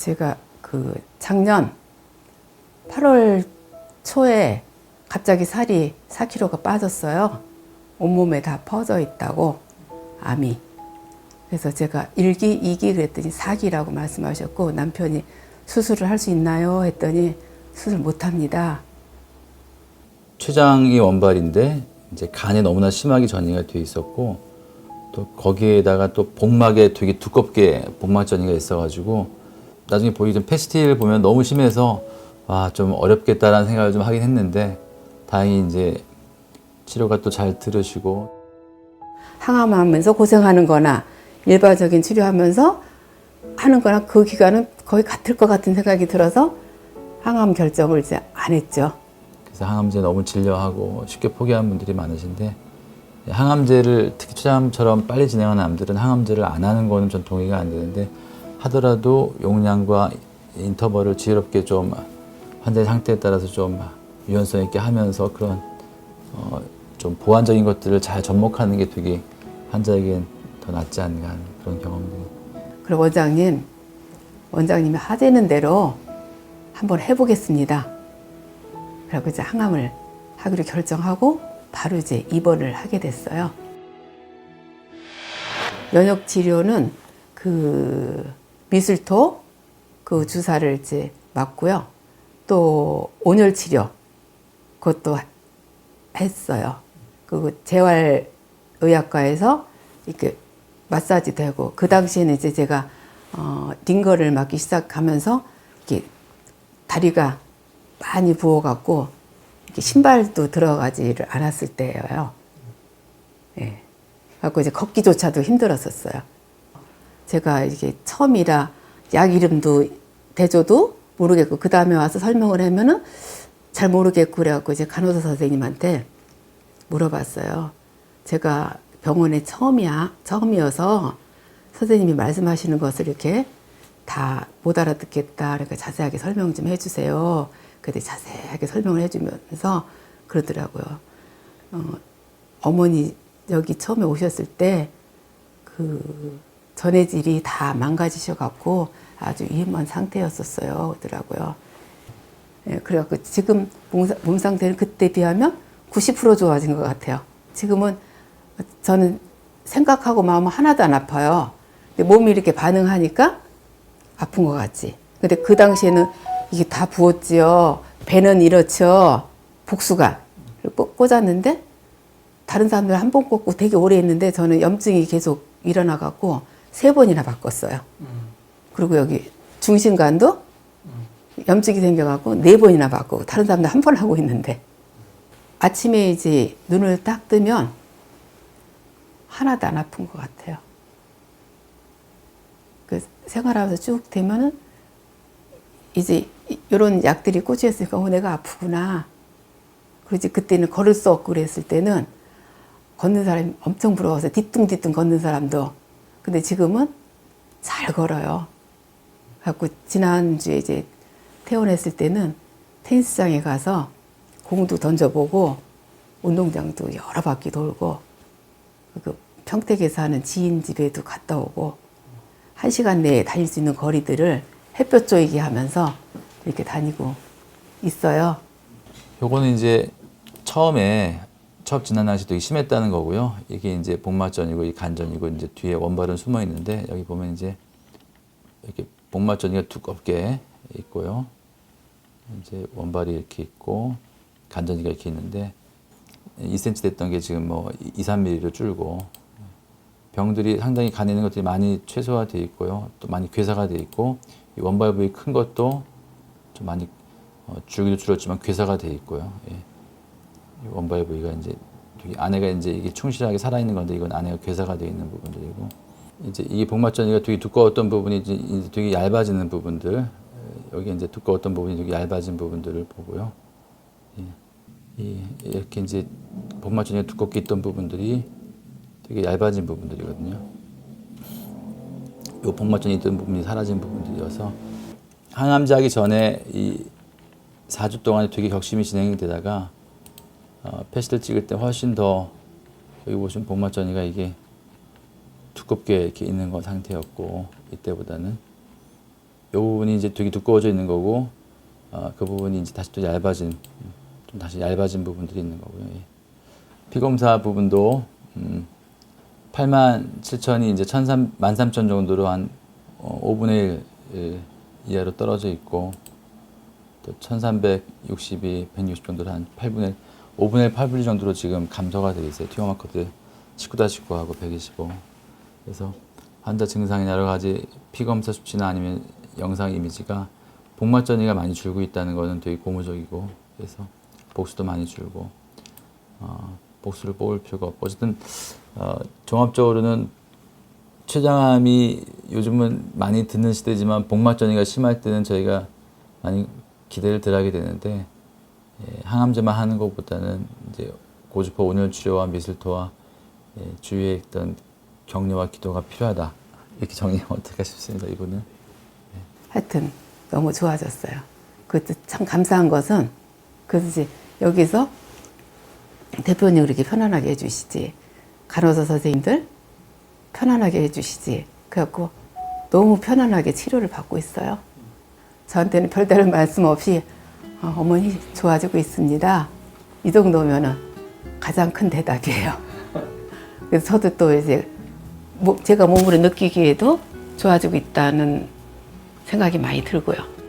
제가 그 작년 8월 초에 갑자기 살이 4kg가 빠졌어요. 온몸에 다 퍼져 있다고 암이. 그래서 제가 1기, 2기 그랬더니 4기라고 말씀하셨고 남편이 수술을 할 수 있나요? 했더니 수술 못 합니다. 췌장이 원발인데 이제 간에 너무나 심하게 전이가 돼 있었고 또 거기에다가 또 복막에 되게 두껍게 복막 전이가 있어가지고 나중에 보기 좀 패스틸 보면 너무 심해서 와 좀 어렵겠다라는 생각을 좀 하긴 했는데 다행히 이제 치료가 또 잘 들으시고 항암하면서 고생하는 거나 일반적인 치료하면서 하는 거나 그 기간은 거의 같을 것 같은 생각이 들어서 항암 결정을 이제 안 했죠. 그래서 항암제 너무 질려하고 쉽게 포기하는 분들이 많으신데 항암제를 특히 췌장암처럼 빨리 진행하는 암들은 항암제를 안 하는 거는 전 동의가 안 되는데 하더라도 용량과 인터벌을 지혜롭게 좀 환자의 상태에 따라서 좀 유연성 있게 하면서 그런 어, 좀 보완적인 것들을 잘 접목하는 게 되게 환자에겐 더 낫지 않나 하는 그런 경험들이 그리고 원장님, 원장님이 하되는 대로 한번 해보겠습니다. 그리고 이제 항암을 하기로 결정하고 바로 이제 입원을 하게 됐어요. 면역 치료는 그 미술토 그 주사를 이제 맞고요. 또 온열 치료 그것도 했어요. 그 재활 의학과에서 이렇게 마사지 되고 그 당시에는 이제 제가 어, 링거를 맞기 시작하면서 이렇게 다리가 많이 부어갖고 이렇게 신발도 들어가지를 않았을 때예요. 예. 갖고 이제 걷기조차도 힘들었었어요. 제가 이게 처음이라 약 이름도 대줘도 모르겠고 그 다음에 와서 설명을 하면은 잘 모르겠고 그래갖고 이제 간호사 선생님한테 물어봤어요. 제가 병원에 처음이야 처음이어서 선생님이 말씀하시는 것을 이렇게 다 못 알아듣겠다. 그러니까 자세하게 설명 좀 해주세요. 그때 자세하게 설명을 해주면서 그러더라고요. 어, 어머니 여기 처음에 오셨을 때그 전해질이 다 망가지셔 갖고 아주 위험한 상태였었어요. 그러더라고요. 예, 그래갖고 지금 몸, 몸 상태는 그때 비하면 90% 좋아진 것 같아요. 지금은 저는 생각하고 마음은 하나도 안 아파요. 몸이 이렇게 반응하니까 아픈 것 같지. 근데 그 당시에는 이게 다 부었지요. 배는 이렇죠. 복수가 꽂- 꽂았는데 다른 사람들 한 번 꽂고 되게 오래 했는데 저는 염증이 계속 일어나 갖고 세 번이나 바꿨어요. 그리고 여기 중심관도 염증이 생겨갖고 네 번이나 바꾸고 다른 사람들 한번 하고 있는데 아침에 이제 눈을 딱 뜨면 하나도 안 아픈 것 같아요. 그 생활하면서 쭉 되면은 이제 이런 약들이 꽂혀있으니까 어, 내가 아프구나. 그러지 그때는 걸을 수 없고 그랬을 때는 걷는 사람이 엄청 부러워서 뒤뚱뒤뚱 걷는 사람도 근데 지금은 잘 걸어요. 갖고 지난주에 이제 퇴원했을 때는 테니스장에 가서 공도 던져보고 운동장도 여러 바퀴 돌고 그 평택에 사는 지인 집에도 갔다 오고 한 시간 내에 다닐 수 있는 거리들을 햇볕 쬐게 하면서 이렇게 다니고 있어요. 요거는 이제 처음에 첫 진단 당시 되게 심했다는 거고요. 이게 이제 복막전이고 이 간전이고 이제 뒤에 원발은 숨어 있는데 여기 보면 이제 이렇게 복막전이가 두껍게 있고요. 이제 원발이 이렇게 있고 간전이가 이렇게 있는데 2cm 됐던 게 지금 뭐 2, 3mm로 줄고 병들이 상당히 간에 있는 것들이 많이 최소화돼 있고요. 또 많이 괴사가 돼 있고 이 원발 부위 큰 것도 좀 많이 어, 줄기도 줄었지만 괴사가 돼 있고요. 예. 이 원발 부위가 이제 안에가 이제 이게 충실하게 살아 있는 건데 이건 안에가 괴사가 돼 있는 부분들이고 이제 이 복막전이가 되게 두꺼웠던 부분이 이제 되게 얇아지는 부분들 에, 여기 이제 두꺼웠던 부분이 되게 얇아진 부분들을 보고요. 예. 이 이렇게 이제 복막전이가 두껍게 있던 부분들이 되게 얇아진 부분들이거든요. 요 복막전이 있던 부분이 사라진 부분들이어서 항암제 하기 전에 이 4주 동안에 되게 격심히 진행이 되다가 어, 패시를 찍을 때 훨씬 더 여기 보시면 복막전이가 이게 두껍게 이렇게 있는 건 상태였고 이때보다는 부분이 이제 되게 두꺼워져 있는 거고 어, 그 부분이 이제 다시 또 얇아진 음, 좀 다시 얇아진 부분들이 있는 거고요. 예. 피검사 부분도 음, 8만 7천이 이제 1,300, 13,000 정도로 한 어, 5분의 1 이하로 떨어져 있고 또 1360이 160 정도로 한 8분의 1, 5분의 1, 8분의 1 정도로 지금 감소가 되어 있어요. 튜어 마커드 19-19하고 125. 그래서 환자 증상이나 여러 가지 피검사 수치나 아니면 영상 이미지가 복막 전이가 많이 줄고 있다는 거는 되게 고무적이고 그래서 복수도 많이 줄고 어, 복수를 뽑을 필요가 없고 어쨌든 어, 종합적으로는 췌장암이 요즘은 많이 듣는 시대지만 복막 전이가 심할 때는 저희가 많이 기대를 덜하게 되는데 예, 항암제만 하는 것보다는 이제 고주파 온열 치료와 미술토와 예, 주위에 있던 격려와 기도가 필요하다 이렇게 정리하면 어떨까 싶습니다 이분은 하여튼 너무 좋아졌어요. 그것도 참 감사한 것은 이제 여기서 대표님 그렇게 편안하게 해주시지 간호사 선생님들 편안하게 해주시지 그래갖고 너무 편안하게 치료를 받고 있어요. 저한테는 별다른 말씀 없이 어, 어머니 좋아지고 있습니다. 이 정도면은 가장 큰 대답이에요. 그래서 저도 또 이제 뭐 제가 몸으로 느끼기에도 좋아지고 있다는 생각이 많이 들고요.